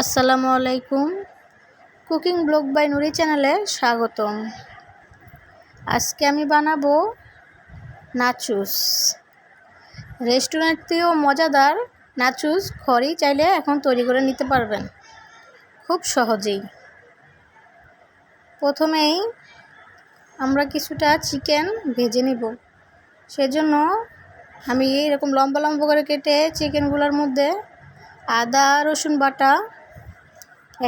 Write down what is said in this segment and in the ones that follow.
আসসালামু আলাইকুম। Cooking blog by নুরি চ্যানেলে স্বাগতম। আজকে আমি বানাবো নাচুস। রেস্টুরেন্ট থেকেও মজাদার নাচুস ঘরেই চাইলে এখন তৈরি করে নিতে পারবেন। খুব সহজেই। প্রথমেই আমরা কিছুটা চিকেন ভেজে নিব। সেজন্য আমি এরকম লম্বা লম্বা করে কেটে চিকেনগুলোর মধ্যে আদা, রসুন বাটা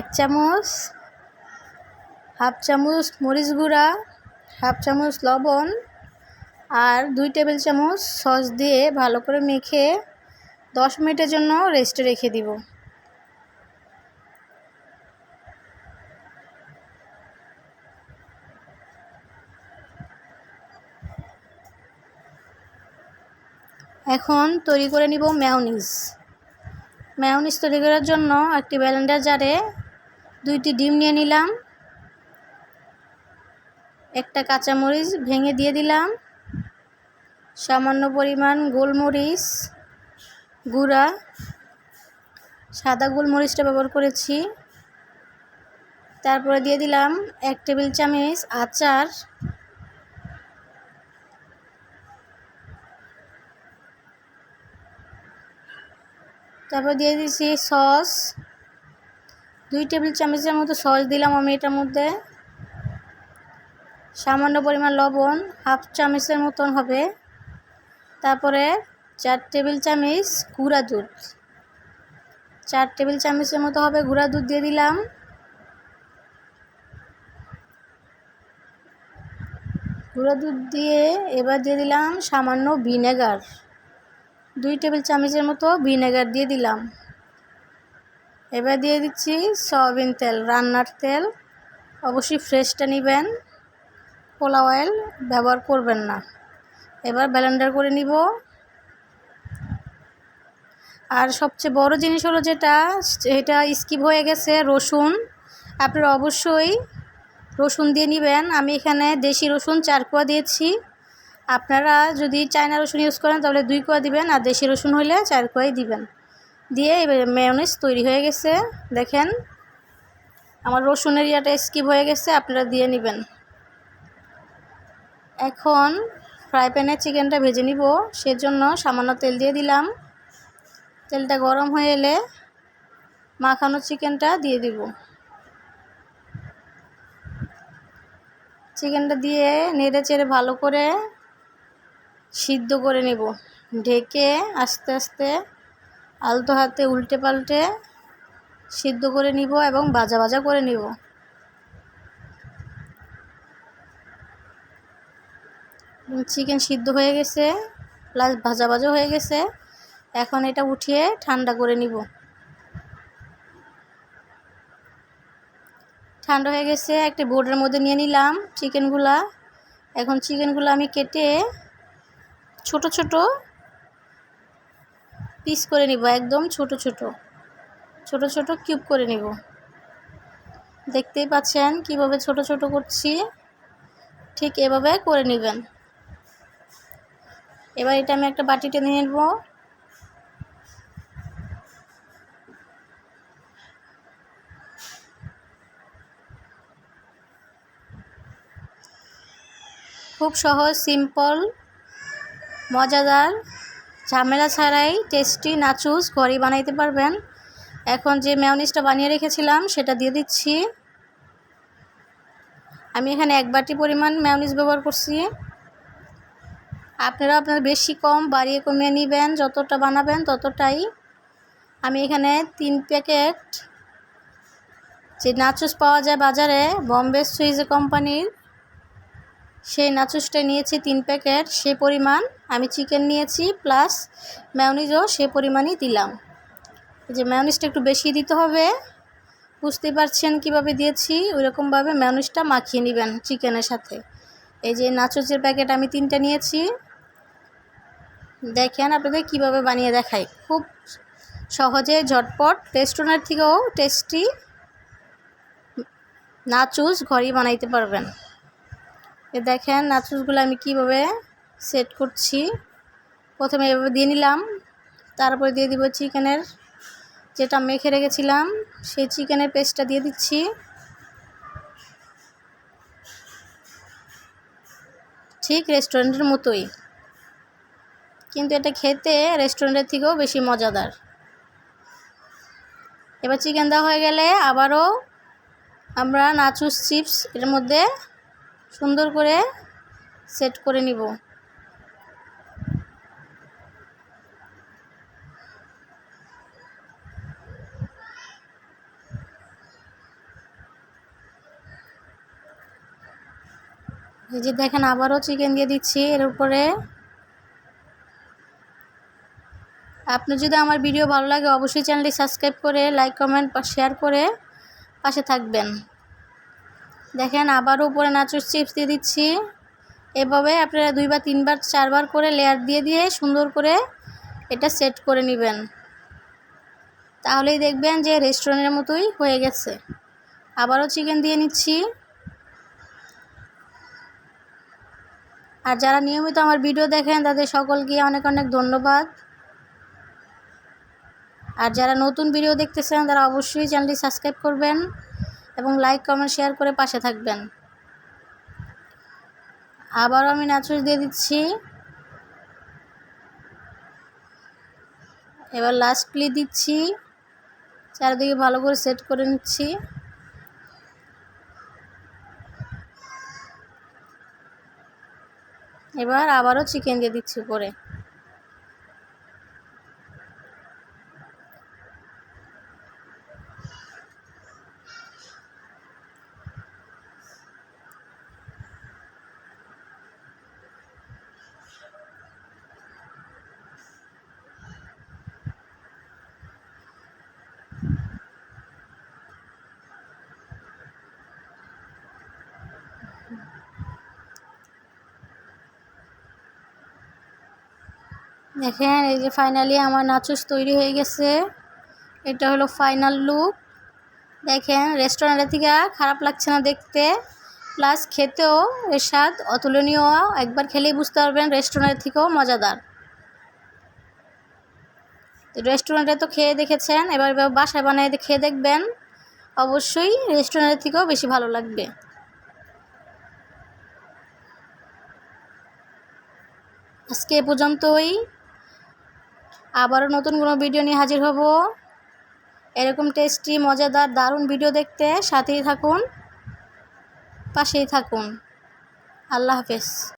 এক চামচ, হাফ চামচ মরিচ গুঁড়া, হাফ চামচ লবণ আর দুই টেবিল চামচ সস দিয়ে ভালো করে মেখে দশ মিনিটের জন্য রেস্টে রেখে দিব। এখন তৈরি করে নিব ম্যাওনিজ ম্যাওনিজ তৈরি করার জন্য একটি ব্যালেন্ডার জারে দুইটি ডিম নিয়ে নিলাম। একটা কাঁচামরিচ ভেঙে দিয়ে দিলাম। সামান্য পরিমাণ গোলমরিচ গুঁড়া, সাদা গোলমরিচটা ব্যবহার করেছি। তারপরে দিয়ে দিলাম এক টেবিল চামচ আচার। তারপর দিয়ে দিচ্ছি সস। দুই টেবিল চামচের মতো সস দিলাম আমি এটার মধ্যে। সামান্য পরিমাণ লবণ, হাফ চামচের মতন হবে। তারপরে চার টেবিল চামচ গুঁড়া দুধ। চার টেবিল চামচের মতো হবে গুঁড়া দুধ দিয়ে দিলাম। গুঁড়া দুধ দিয়ে এবার দিয়ে দিলাম সামান্য ভিনেগার। দুই টেবিল চামচের মতো ভিনেগার দিয়ে দিলাম। এবার দিয়ে দিচ্ছি সয়াবিন তেল, রান্নার তেল। অবশ্যই ফ্রেশটা নেবেন। পোলা অয়েল ব্যবহার করবেন না। এবার ব্যালেন্ডার করে নিব। আর সবচেয়ে বড় জিনিস হলো যেটা, এটা স্কিপ হয়ে গেছে, রসুন। আপনারা অবশ্যই রসুন দিয়ে নেবেন। আমি এখানে দেশি রসুন চার কোয়া দিয়েছি। আপনারা যদি চায়না রসুন ইউজ করেন তাহলে দুই কোয়া দিবেন আর দেশি রসুন হলে চার কোয়াই দিবেন। দিয়ে মেয়নিস তৈরি হয়ে গেছে। দেখেন, আমার রসুনের ইয়াটা স্কিপ হয়ে গেছে, আপনারা দিয়ে নেবেন। এখন ফ্রাই প্যানে চিকেনটা ভেজে নিব। সেজন্য সামান্য তেল দিয়ে দিলাম। তেলটা গরম হয়ে এলে মাখানো চিকেনটা দিয়ে দিব। চিকেনটা দিয়ে নেড়ে চেড়ে ভালো করে সিদ্ধ করে নেব। ঢেকে আস্তে আস্তে আলতো হাতে উল্টে পাল্টে সিদ্ধ করে নিব এবং ভাজা ভাজা করে নিব। চিকেন সিদ্ধ হয়ে গেছে প্লাস ভাজা ভাজা হয়ে গেছে। এখন এটা উঠিয়ে ঠান্ডা করে নিব। ঠান্ডা হয়ে গেছে, একটা বোর্ডের মধ্যে নিয়ে নিলাম চিকেনগুলা এখন চিকেনগুলো আমি কেটে ছোট ছোট পিস করে নিব, একদম ছোট ছোট। ছোট ছোট কিউব করে নিব। দেখতেই পাচ্ছেন কীভাবে ছোট ছোট করছি? ঠিক এভাবে করে নেবেন। এবার এটা আমি একটা বাটিতে নিয়ে নেব। খুব সহজ সিম্পল মজাদার। ঝামেলা ছাড়াই টেস্টি নাচুস ঘরেই বানাইতে পারবেন। এখন যে ম্যাওনিসটা বানিয়ে রেখেছিলাম, সেটা দিয়ে দিচ্ছি। আমি এখানে এক বাটি পরিমাণ ম্যাওনিস ব্যবহার করছি। আপনারা আপনার বেশি কম, বাড়িয়ে কমিয়ে নেবেন, যতটা বানাবেন ততটাই। আমি এখানে তিন প্যাকেট যে নাচুস পাওয়া যায় বাজারে, বম্বে সুইজ কোম্পানির, সেই নাচুসটা নিয়েছি তিন প্যাকেট। সে পরিমাণ আমি চিকেন নিয়েছি প্লাস ম্যাওনিজও সে পরিমাণই দিলাম। যে ম্যাওনিজটা একটু বেশি দিতে হবে। বুঝতে পারছেন কীভাবে দিয়েছি? ওইরকমভাবে ম্যাওনিজটা মাখিয়ে নেবেন চিকেনের সাথে। এই যে নাচুসের প্যাকেট আমি তিনটা নিয়েছি। দেখেন আপনাদের কীভাবে বানিয়ে দেখাই। খুব সহজে, ঝটপট রেস্টুরেন্ট থেকেও টেস্টি নাচুস ঘরেই বানাইতে পারবেন। এ দেখেন নাচুসগুলো আমি কীভাবে সেট করছি। প্রথমে এভাবে দিয়ে নিলাম। তারপরে দিয়ে দিব চিকেনের যেটা মেখে রেখেছিলাম, সেই চিকেনের পেস্টটা দিয়ে দিচ্ছি। ঠিক রেস্টুরেন্টের মতোই। কিন্তু এটা খেতে রেস্টুরেন্টের থেকেও বেশি মজাদার। এবার চিকেন দেওয়া হয়ে গেলে আবারও আমরা নাচুস চিপস এর মধ্যে সুন্দর করে সেট করে নিব। এই যে দেখেন আবারও চিকেন দিয়ে দিচ্ছি এর উপরে। আপনি যদি আমার ভিডিও ভালো লাগে, অবশ্যই চ্যানেলটি সাবস্ক্রাইব করে লাইক কমেন্ট শেয়ার করে পাশে থাকবেন। দেখেন আবারও উপরে নাচুর চিপস দিয়ে দিচ্ছি। এভাবে আপনারা দুইবার তিনবার, চারবার করে লেয়ার দিয়ে দিয়ে সুন্দর করে এটা সেট করে নেবেন। তাহলেই দেখবেন যে রেস্টুরেন্টের মতোই হয়ে গেছে। আবারও চিকেন দিয়ে নিচ্ছি। আর যারা নিয়মিত আমার ভিডিও দেখেন, তাদের সকলকে অনেক অনেক ধন্যবাদ। আর যারা নতুন ভিডিও দেখতেছেন, তারা অবশ্যই চ্যানেলটি সাবস্ক্রাইব করবেন এবং লাইক, কমেন্ট, শেয়ার করে পাশে থাকবেন। আবারও আমি নাচুস দিয়ে দিচ্ছি। এবার লাস্ট ক্লি দিচ্ছি। চারিদিকে ভালো করে সেট করে নিচ্ছি। এবার আবারও চিকেন দিয়ে দিচ্ছি উপরে। দেখেন, এই যে ফাইনালি আমার নাচুস তৈরি হয়ে গেছে। এটা হলো ফাইনাল লুক দেখেন রেস্টুরেন্টের থেকে খারাপ লাগছে না দেখতে। প্লাস খেতেও এর স্বাদ অতুলনীয়। একবার খেলেই বুঝতে পারবেন রেস্টুরেন্টের থেকেও মজাদার। রেস্টুরেন্টে তো খেয়ে দেখেছেন, এবার এবার বাসায় বানিয়ে খেয়ে দেখবেন। অবশ্যই রেস্টুরেন্টের থেকেও বেশি ভালো লাগবে। আজকে এ পর্যন্তই। আবারও নতুন কোনো ভিডিও নিয়ে হাজির হব। এরকম টেস্টি মজাদার, দারুণ ভিডিও দেখতে সাথেই থাকুন, পাশেই থাকুন। আল্লাহ হাফেজ।